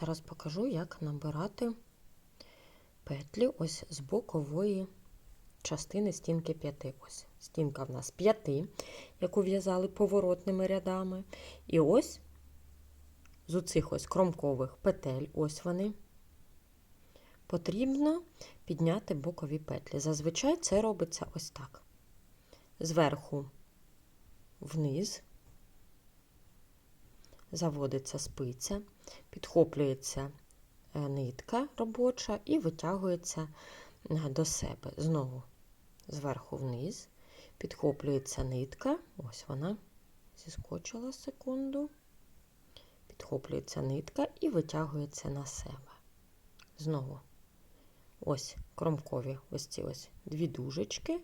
Зараз покажу, як набирати петлі ось з бокової частини стінки п'яти. Ось стінка в нас п'яти, яку в'язали поворотними рядами. І ось з оцих ось кромкових петель, ось вони. Потрібно підняти бокові петлі. Зазвичай це робиться ось так. Зверху вниз заводиться спиця, підхоплюється е, нитка робоча і витягується е, до себе. Знову зверху вниз, підхоплюється нитка, ось вона зіскочила секунду, підхоплюється нитка і витягується на себе. Знову ось кромкові ось ці ось дві дужечки,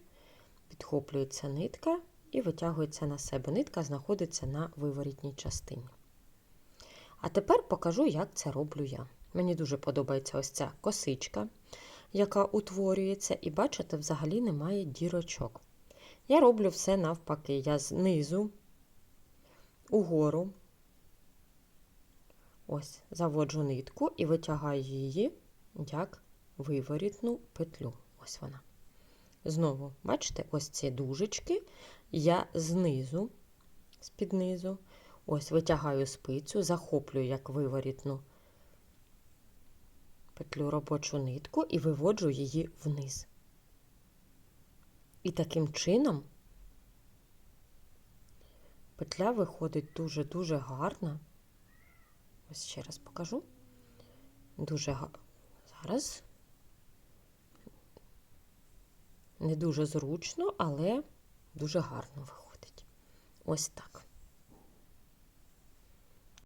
підхоплюється нитка і витягується на себе. Нитка знаходиться на виворітній частині. А тепер покажу, як це роблю я. Мені дуже подобається ось ця косичка, яка утворюється, і бачите, взагалі немає дірочок. Я роблю все навпаки. Я знизу угору ось заводжу нитку і витягаю її як виворітну петлю. Ось вона. Знову, бачите, ось ці дужечки, я знизу, з-під низу, ось витягаю спицю, захоплюю як виворітну петлю робочу нитку і виводжу її вниз. І таким чином петля виходить дуже-дуже гарна. Ось ще раз покажу. Дуже гарно. Зараз не дуже зручно, але дуже гарно виходить. Ось так.